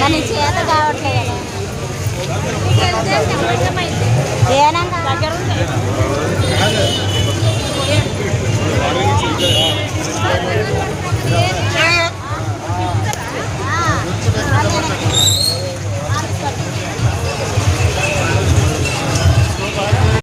కానీ చేత కావట్లేదు.